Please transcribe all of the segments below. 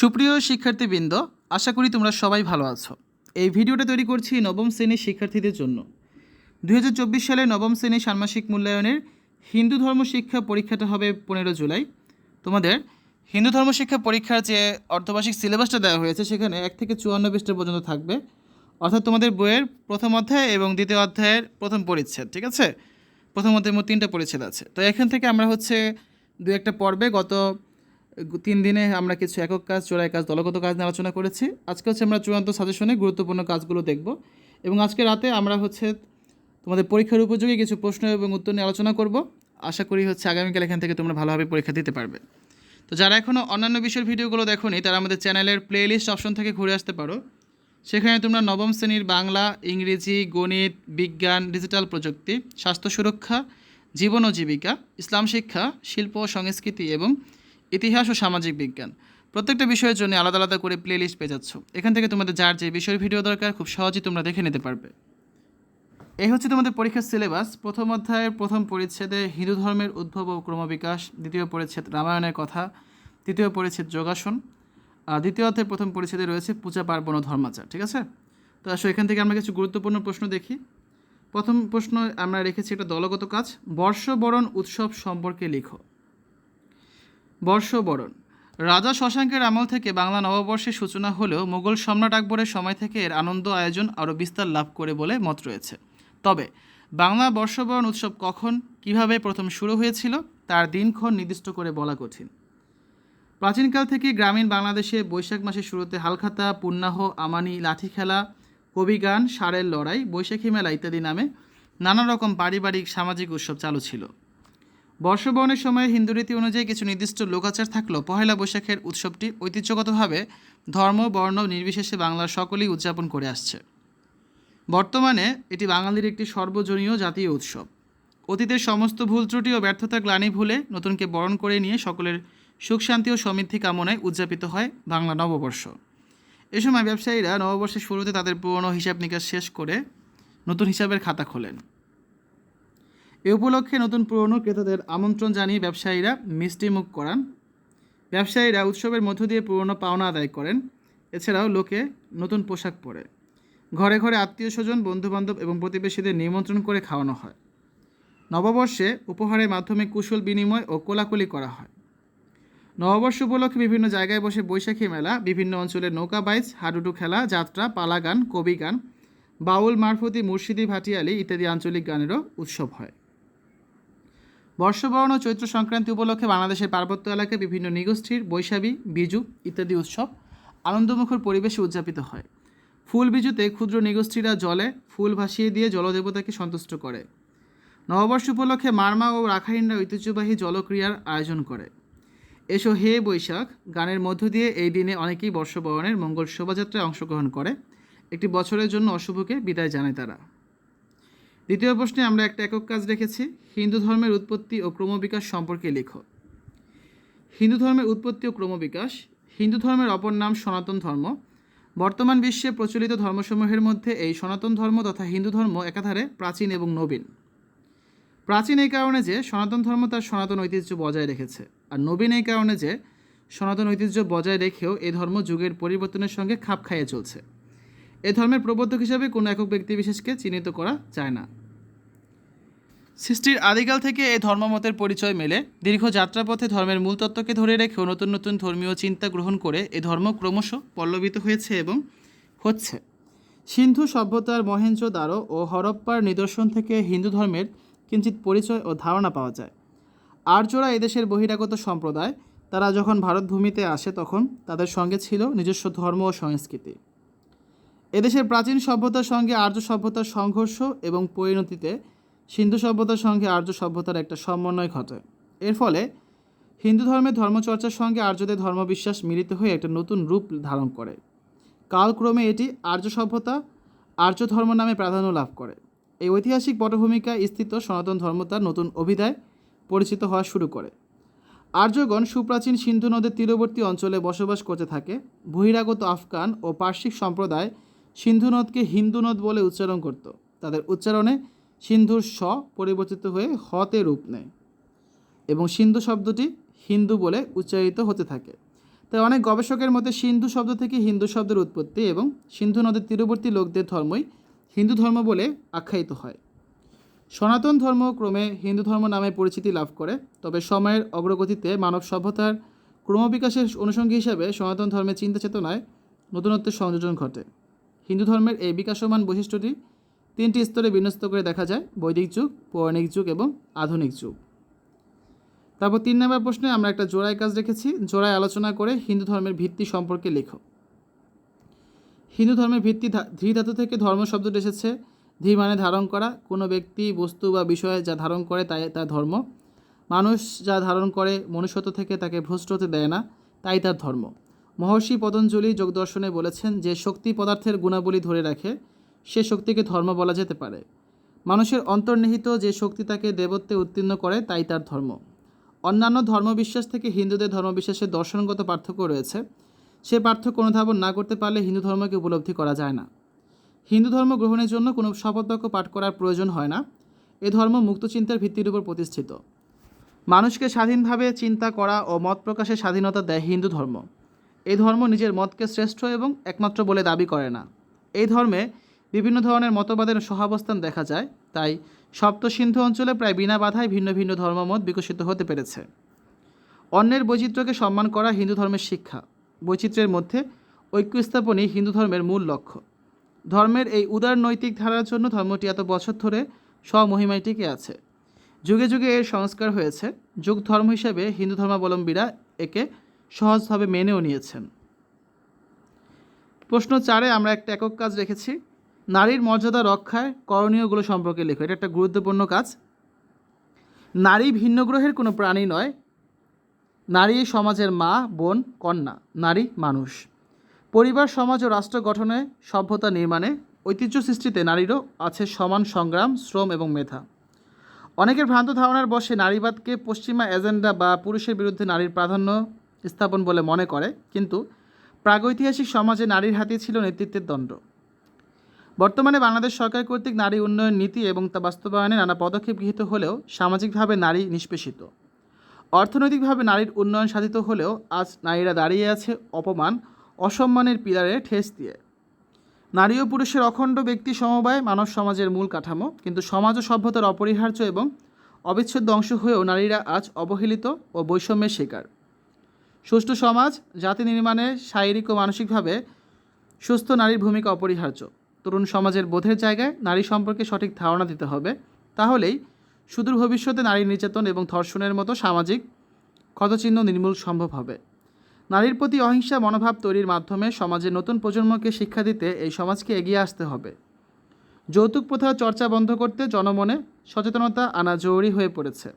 সুপ্রিয় শিক্ষার্থীবৃন্দ, আশা করি তোমরা সবাই ভালো আছো। এই ভিডিওটা তৈরি করছি নবম শ্রেণির শিক্ষার্থীদের জন্য। দু হাজার চব্বিশ সালে নবম শ্রেণির ষান্মাসিক মূল্যায়নের হিন্দু ধর্ম শিক্ষা পরীক্ষাটা হবে পনেরো জুলাই। তোমাদের হিন্দু ধর্ম শিক্ষা পরীক্ষার যে অর্ধবার্ষিক সিলেবাসটা দেওয়া হয়েছে, সেখানে এক থেকে চুয়ান্ন পৃষ্ঠা পর্যন্ত থাকবে। অর্থাৎ তোমাদের বইয়ের প্রথম অধ্যায় এবং দ্বিতীয় অধ্যায়ের প্রথম পরিচ্ছেদ, ঠিক আছে? প্রথম অধ্যায়ের মোট তিনটা পরিচ্ছেদ আছে। তো এখান থেকে আমরা হচ্ছে দু একটা পর্বে গত তিন দিনে আমরা কিছু একক কাজ, চোরাই কাজ, দলগত কাজ নিয়ে আলোচনা করেছি। আজকে হচ্ছে আমরা চূড়ান্ত সাজেশনে গুরুত্বপূর্ণ কাজগুলো দেখব। এবং আজকে রাতে আমরা হচ্ছে তোমাদের পরীক্ষার উপযোগী কিছু প্রশ্ন এবং উত্তর নিয়ে আলোচনা করব। আশা করি হচ্ছে আগামীকাল এখান থেকে তোমরা ভালোভাবে পরীক্ষা দিতে পারবে। তো যারা এখনও অন্যান্য বিষয়ের ভিডিওগুলো দেখোনি, তারা আমাদের চ্যানেলের প্লেলিস্ট অপশন থেকে ঘুরে আসতে পারো। সেখানে তোমরা নবম শ্রেণির বাংলা, ইংরেজি, গণিত, বিজ্ঞান, ডিজিটাল প্রযুক্তি, স্বাস্থ্য সুরক্ষা, জীবন ও জীবিকা, ইসলাম শিক্ষা, শিল্প সংস্কৃতি এবং ইতিহাস ও সামাজিক বিজ্ঞান। প্রত্যেকটা বিষয়ের জন্য আলাদা আলাদা করে প্লে লিস্ট পেয়ে যাচ্ছ। এখান থেকে তোমাদের যার যে বিষয়ের ভিডিও দরকার, খুব সহজেই তোমরা দেখে নিতে পারবে। এই হচ্ছে তোমাদের পরীক্ষার সিলেবাস প্রথম অধ্যায়ের প্রথম পরিচ্ছেদে হিন্দু ধর্মের উদ্ভব ও ক্রমবিকাশ, দ্বিতীয় পরিচ্ছেদ রামায়ণের কথা, তৃতীয় পরিচ্ছেদ যোগাসন, আর দ্বিতীয় অধ্যায়ের প্রথম পরিচ্ছেদে রয়েছে পূজা পার্বণ ও ধর্মাচার, ঠিক আছে? তো আসলে এখান থেকে আমরা কিছু গুরুত্বপূর্ণ প্রশ্ন দেখি। প্রথম প্রশ্ন আমরা রেখেছি একটা দলগত কাজ। বর্ষবরণ উৎসব সম্পর্কে লিখো। বর্ষবরণ। রাজা শশাঙ্কের আমল থেকে বাংলা নববর্ষের সূচনা হলেও মুঘল সম্রাট আকবরের সময় থেকে এর আনন্দ আয়োজন আরও বিস্তার লাভ করে বলে মত রয়েছে। তবে, বাংলা বর্ষবরণ উৎসব কখন, কীভাবে প্রথম শুরু হয়েছিল, তার দিনক্ষণ নির্দিষ্ট করে বলা কঠিন। প্রাচীনকাল থেকে গ্রামীণ বাংলাদেশে বৈশাখ মাসের শুরুতে হালখাতা, পুন্নাহ, আমানি, লাঠি খেলা কবিগান সারের লড়াই, বৈশাখী মেলা ইত্যাদি নামে নানা রকম পারিবারিক, সামাজিক উৎসব চালু ছিল। বর্ষবরণের সময় হিন্দু রীতি অনুযায়ী কিছু নির্দিষ্ট লোকাচার থাকলেও পহেলা বৈশাখের উৎসবটি ঐতিহ্যগতভাবে ধর্ম, বর্ণ নির্বিশেষে বাংলার সকলেই উদযাপন করে আসছে। বর্তমানে এটি বাঙালির একটি সর্বজনীয় জাতীয় উৎসব। অতীতের সমস্ত ভুল ত্রুটি ও ব্যর্থতা গ্লানি ভুলে নতুনকে বরণ করে নিয়ে সকলের সুখ, শান্তি ও সমৃদ্ধি কামনায় উদযাপিত হয় বাংলা নববর্ষ। এ সময় ব্যবসায়ীরা নববর্ষের শুরুতে তাদের পুরনো হিসাব নিকাশ শেষ করে নতুন হিসাবের খাতা খোলেন। এ উপলক্ষে নতুন পুরনো ক্রেতাদের আমন্ত্রণ জানিয়ে ব্যবসায়ীরা মিষ্টি মুখ করান। ব্যবসায়ীরা উৎসবের মধ্য দিয়ে পুরনো পাওনা আদায় করেন। এছাড়াও লোকে নতুন পোশাক পরে। ঘরে ঘরে আত্মীয় স্বজন, বন্ধুবান্ধব এবং প্রতিবেশীদের নিমন্ত্রণ করে খাওয়ানো হয়। নববর্ষে উপহারের মাধ্যমে কুশল বিনিময় ও কোলাকুলি করা হয়। নববর্ষ উপলক্ষে বিভিন্ন জায়গায় বসে বৈশাখী মেলা, বিভিন্ন অঞ্চলে নৌকা বাইচ, হাডুডু খেলা, যাত্রা পালা গান কবি গান, বাউল, মারফতি, মুর্শিদি, ভাটিয়ালি ইত্যাদি আঞ্চলিক গানেরও উৎসব হয়। বর্ষবরণ ও চৈত্র সংক্রান্তি উপলক্ষে বাংলাদেশের পার্বত্য এলাকায় বিভিন্ন নিগোষ্ঠীর বৈশাখী, বিজু ইত্যাদি উৎসব আনন্দমুখর পরিবেশে উদযাপিত হয়। ফুল বিজুতে ক্ষুদ্র নিগোষ্ঠীরা জলে ফুল ভাসিয়ে দিয়ে জলদেবতাকে সন্তুষ্ট করে। নববর্ষ উপলক্ষে মারমা ও রাখাইনরা ঐতিহ্যবাহী জলক্রিয়ার আয়োজন করে। এসো হে বৈশাখ, গানের মধ্য দিয়ে এই দিনে অনেকেই বর্ষবরণের মঙ্গল শোভাযাত্রায় অংশগ্রহণ করে। একটি বছরের জন্য অশুভকে বিদায় জানায় তারা। দ্বিতীয় প্রশ্নে আমরা একটা একক কাজ রেখেছি হিন্দু ধর্মের উৎপত্তি ও ক্রমবিকাশ সম্পর্কে লেখো। হিন্দু ধর্মের উৎপত্তি ও ক্রমবিকাশ, হিন্দু ধর্মের অপর নাম সনাতন ধর্ম। বর্তমান বিশ্বে প্রচলিত ধর্মসমূহের মধ্যে এই সনাতন ধর্ম তথা হিন্দু ধর্ম একাধারে প্রাচীন এবং নবীন। প্রাচীন এই কারণে যে সনাতন ধর্ম তার সনাতন ঐতিহ্য বজায় রেখেছে, আর নবীন এই কারণে যে সনাতন ঐতিহ্য বজায় রেখেও এ ধর্ম যুগের পরিবর্তনের সঙ্গে খাপ খাইয়ে চলছে। এ ধর্মের প্রবর্তক হিসাবে কোনো একক ব্যক্তিবিশেষকে চিহ্নিত করা যায় না। সৃষ্টির আদিকাল থেকে এই ধর্মমতের পরিচয় মেলে। দীর্ঘ যাত্রাপথে ধর্মের মূল তত্ত্বকে ধরে রেখেও নতুন নতুন ধর্মীয় চিন্তা গ্রহণ করে এ ধর্ম ক্রমশ পল্লবিত হয়েছে এবং হচ্ছে। সিন্ধু সভ্যতার মহেঞ্জো দ্বারো ও হরপ্পার নিদর্শন থেকে হিন্দু ধর্মের কিঞ্চিত পরিচয় ও ধারণা পাওয়া যায়। আর্যরা এদেশের বহিরাগত সম্প্রদায়। তারা যখন ভারতভূমিতে আসে তখন তাদের সঙ্গে ছিল নিজস্ব ধর্ম ও সংস্কৃতি। এদেশের প্রাচীন সভ্যতার সঙ্গে আর্য সভ্যতার সংঘর্ষ এবং পরিণতিতে সিন্ধু সভ্যতার সঙ্গে আর্য সভ্যতার একটা সমন্বয় ঘটে। এর ফলে হিন্দু ধর্মের ধর্মচর্চার সঙ্গে আর্যদের ধর্মবিশ্বাস মিলিত হয়ে একটা নতুন রূপ ধারণ করে। কালক্রমে এটি আর্য সভ্যতা, আর্য ধর্ম নামে প্রাধান্য লাভ করে। এই ঐতিহাসিক পটভূমিকায় স্থিত সনাতন ধর্ম তার নতুন অভিধায় পরিচিত হওয়া শুরু করে। আর্যগণ সুপ্রাচীন সিন্ধু নদের তীরবর্তী অঞ্চলে বসবাস করতে থাকে। বহিরাগত আফগান ও পার্শ্বিক সম্প্রদায় সিন্ধু নদকে হিন্দু নদ বলে উচ্চারণ করত। তাদের উচ্চারণে সিন্ধুর স পরিবর্তিত হয়ে হতে রূপ নেয় এবং সিন্ধু শব্দটি হিন্দু বলে উচ্চারিত হতে থাকে। তাই অনেক গবেষকের মতে সিন্ধু শব্দ থেকে হিন্দু শব্দের উৎপত্তি এবং সিন্ধু নদের তীরবর্তী লোকদের ধর্মই হিন্দু ধর্ম বলে আখ্যায়িত হয়। সনাতন ধর্ম ক্রমে হিন্দু ধর্ম নামে পরিচিতি লাভ করে, তবে সময়ের অগ্রগতিতে মানব সভ্যতার ক্রমবিকাশের অনুষঙ্গী হিসাবে সনাতন ধর্মের চিন্তা চেতনায় নতুনত্বের সংযোজন ঘটে। হিন্দু ধর্মের এই বিকাশমান বৈশিষ্ট্যটি তিনটি স্তরে বিন্যস্ত করে দেখা যায় বৈদিক যুগ, পৌরাণিক যুগ এবং আধুনিক যুগ। তারপর তিন নম্বর প্রশ্নে আমরা একটা জোড়ায় কাজ রেখেছি। জোড়ায় আলোচনা করে হিন্দু ধর্মের ভিত্তি সম্পর্কে লেখো। হিন্দু ধর্মের ভিত্তি ধা- ধাতু থেকে ধর্ম শব্দটি এসেছে। ধী মানে ধারণ করা। কোনো ব্যক্তি, বস্তু বা বিষয় যা ধারণ করে তাই তার ধর্ম। মানুষ যা ধারণ করে মনুষ্যত্ব থেকে তাকে ভ্রষ্ট হতে দেয় না, তাই তার ধর্ম। মহর্ষি পতঞ্জলি যোগদর্শনে বলেছেন যে শক্তি পদার্থের গুণাবলী ধরে রাখে। সে শক্তিকে ধর্ম বলা যেতে পারে। মানুষের অন্তর্নিহিত যে শক্তি তাকে দেবত্বে উত্তীর্ণ করে, তাই তার ধর্ম। অন্যান্য ধর্মবিশ্বাস থেকে হিন্দুদের ধর্মবিশ্বাসের দর্শনগত পার্থক্য রয়েছে। সে পার্থক্য অনুধাবন না করতে পারলে হিন্দু ধর্মকে উপলব্ধি করা যায় না। হিন্দু ধর্ম গ্রহণের জন্য কোনো শপথবাক্য পাঠ করার প্রয়োজন হয় না। এ ধর্ম মুক্ত চিন্তার ভিত্তির উপর প্রতিষ্ঠিত। মানুষকে স্বাধীনভাবে চিন্তা করা ও মত প্রকাশের স্বাধীনতা দেয় হিন্দু ধর্ম। এই ধর্ম নিজের মতকে শ্রেষ্ঠ এবং একমাত্র বলে দাবি করে না। এই ধর্মে বিভিন্ন ধরনের মতবাদের সহাবস্থান দেখা যায়, তাই সপ্ত সিন্ধু অঞ্চলে প্রায় বিনা বাধায় ভিন্ন ভিন্ন ধর্মমত বিকশিত হতে পেরেছে। অন্যের বৈচিত্র্যকে সম্মান করা হিন্দু ধর্মের শিক্ষা। বৈচিত্র্যের মধ্যে ঐক্য স্থাপনই হিন্দু ধর্মের মূল লক্ষ্য। ধর্মের এই উদার নৈতিক ধারার জন্য ধর্মটি এত বছর ধরে স্বমহিমায় টিকে আছে। যুগে যুগে এর সংস্কার হয়েছে। যুগ ধর্ম হিসেবে হিন্দু ধর্মাবলম্বীরা একে সহজভাবে মেনেও নিয়েছেন। প্রশ্ন চারে আমরা একটা একক কাজ রেখেছি। নারীর মর্যাদা রক্ষায় করণীয়গুলো সম্পর্কে লেখো। এটা একটা গুরুত্বপূর্ণ কাজ। নারী ভিন্ন গ্রহের কোনো প্রাণী নয়। নারী সমাজের মা, বোন, কন্যা, নারী, মানুষ। পরিবার, সমাজ ও রাষ্ট্র গঠনে সভ্যতা নির্মাণে ঐতিহ্য সৃষ্টিতে নারীরও আছে সমান সংগ্রাম, শ্রম এবং মেধা। অনেকের ভ্রান্ত ধারণার বসে নারীবাদকে পশ্চিমা এজেন্ডা বা পুরুষের বিরুদ্ধে নারীর প্রাধান্য স্থাপন বলে মনে করে, কিন্তু প্রাগৈতিহাসিক সমাজে নারীর হাতে ছিল নেতৃত্বের দণ্ড। বর্তমানে বাংলাদেশ সরকার কর্তৃক নারী উন্নয়ন নীতি এবং তা বাস্তবায়নে নানা পদক্ষেপ গৃহীত হলেও সামাজিকভাবে নারী নিষ্পেষিত। অর্থনৈতিকভাবে নারীর উন্নয়ন সাধিত হলেও আজ নারীরা দাঁড়িয়ে আছে অপমান, অসম্মানের পিলারে ঠেস দিয়ে। নারী ও পুরুষের অখণ্ড ব্যক্তি সমবায় মানব সমাজের মূল কাঠামো, কিন্তু সমাজ ও সভ্যতার অপরিহার্য এবং অবিচ্ছেদ্য অংশ হয়েও নারীরা আজ অবহেলিত ও বৈষম্যের শিকার। সুষ্ঠু সমাজ, জাতি নির্মাণে শারীরিক ও মানসিকভাবে সুস্থ নারীর ভূমিকা অপরিহার্য। তরুণ সমাজের বোধের জায়গায় নারী সম্পর্কে সঠিক ধারণা দিতে হবে। তাহলেই সুদূর ভবিষ্যতে নারী নির্যাতন এবং ধর্ষণের মতো সামাজিক ক্ষতচিহ্ন নির্মূল সম্ভব হবে। নারীর প্রতি অহিংসা মনোভাব তৈরির মাধ্যমে সমাজের নতুন প্রজন্মকে শিক্ষা দিতে এই সমাজকে এগিয়ে আসতে হবে। যৌতুক প্রথার চর্চা বন্ধ করতে জনমনে সচেতনতা আনা জরুরি হয়ে পড়েছে।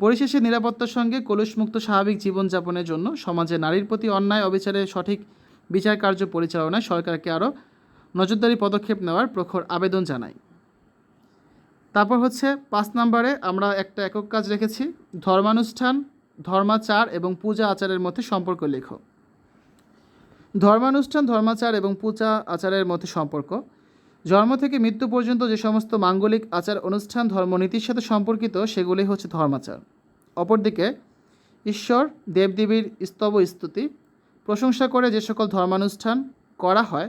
পরিশেষে নিরাপত্তার সঙ্গে কলুষমুক্ত স্বাভাবিক জীবনযাপনের জন্য সমাজে নারীর প্রতি অন্যায় অবিচারের সঠিক বিচার কার্য পরিচালনায় সরকারকে আরও নজরদারি পদক্ষেপ নেওয়ার প্রখর আবেদন জানাই। তারপর হচ্ছে পাঁচ নম্বরে আমরা একটা একক কাজ রেখেছি, ধর্মানুষ্ঠান, ধর্মাচার এবং পূজা আচারের মধ্যে সম্পর্ক লেখো। ধর্মানুষ্ঠান, ধর্মাচার এবং পূজা আচারের মধ্যে সম্পর্ক। জন্ম থেকে মৃত্যু পর্যন্ত যে সমস্ত মাঙ্গলিক আচার অনুষ্ঠান, ধর্মনীতির সাথে সম্পর্কিত সেগুলি হচ্ছে ধর্মাচার। অপরদিকে ঈশ্বর, দেবদেবীর স্তব স্তুতি, প্রশংসা করে যে সকল ধর্মানুষ্ঠান করা হয়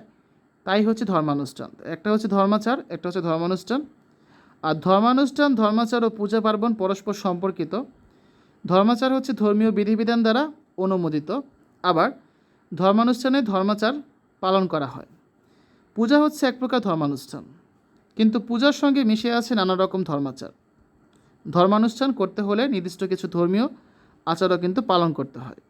তাই হচ্ছে ধর্মানুষ্ঠান। একটা হচ্ছে ধর্মাচার, একটা হচ্ছে ধর্মানুষ্ঠান। আর ধর্মানুষ্ঠান, ধর্মাচার ও পূজা পার্বণ পরস্পর সম্পর্কিত। ধর্মাচার হচ্ছে ধর্মীয় বিধিবিধান দ্বারা অনুমোদিত। আবার ধর্মানুষ্ঠানে ধর্মাচার পালন করা হয়। পূজা হচ্ছে এক প্রকার ধর্মানুষ্ঠান। কিন্তু পূজার সঙ্গে মিশে আছে নানা রকম ধর্মাচার। ধর্মানুষ্ঠান করতে হলে নির্দিষ্ট কিছু ধর্মীয় আচারও কিন্তু পালন করতে হয়।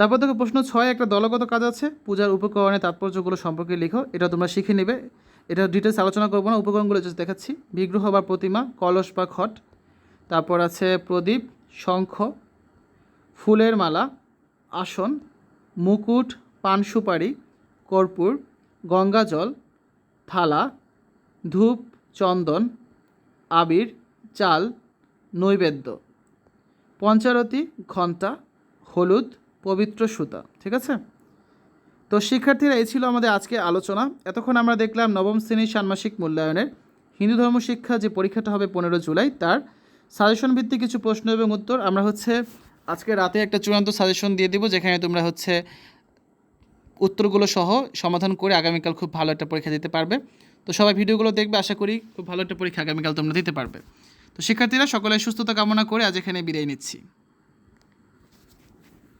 তারপর দেখো প্রশ্ন ছয়, একটা দলগত কাজ আছে, পূজার উপকরণের তাৎপর্যগুলো সম্পর্কে লিখো, এটা তোমরা শিখে নেবে। এটা ডিটেলস আলোচনা করব না, উপকরণগুলো just দেখাচ্ছি। বিগ্রহ বা প্রতিমা, কলস বা খট। তারপর আছে প্রদীপ, শঙ্খ, ফুলের মালা, আসন, মুকুট, পান সুপারি, কর্পূর গঙ্গাজল থালা, ধূপ, চন্দন, আবির, চাল, নৈবেদ্য। পঞ্চারতি, ঘণ্টা, হলুদ পবিত্র সুতা, ঠিক আছে? তো শিক্ষার্থীরা, এই ছিল আমাদের আজকে আলোচনা। এতক্ষণ আমরা দেখলাম নবম শ্রেণির ষান্মাসিক মূল্যায়নের হিন্দু ধর্ম শিক্ষা যে পরীক্ষাটা হবে পনেরো জুলাই, তার সাজেশন ভিত্তিক কিছু প্রশ্ন এবং উত্তর। আমরা হচ্ছে আজকে রাতে একটা চূড়ান্ত সাজেশন দিয়ে দিব, যেখানে তোমরা হচ্ছে উত্তরগুলো সহ সমাধান করে আগামীকাল খুব ভালো একটা পরীক্ষা দিতে পারবে। তো সবাই ভিডিওগুলো দেখবে, আশা করি খুব ভালো একটা পরীক্ষা আগামীকাল তোমরা দিতে পারবে। তো শিক্ষার্থীরা সকলের সুস্থতা কামনা করে আজ এখানে বিদায় নিচ্ছি।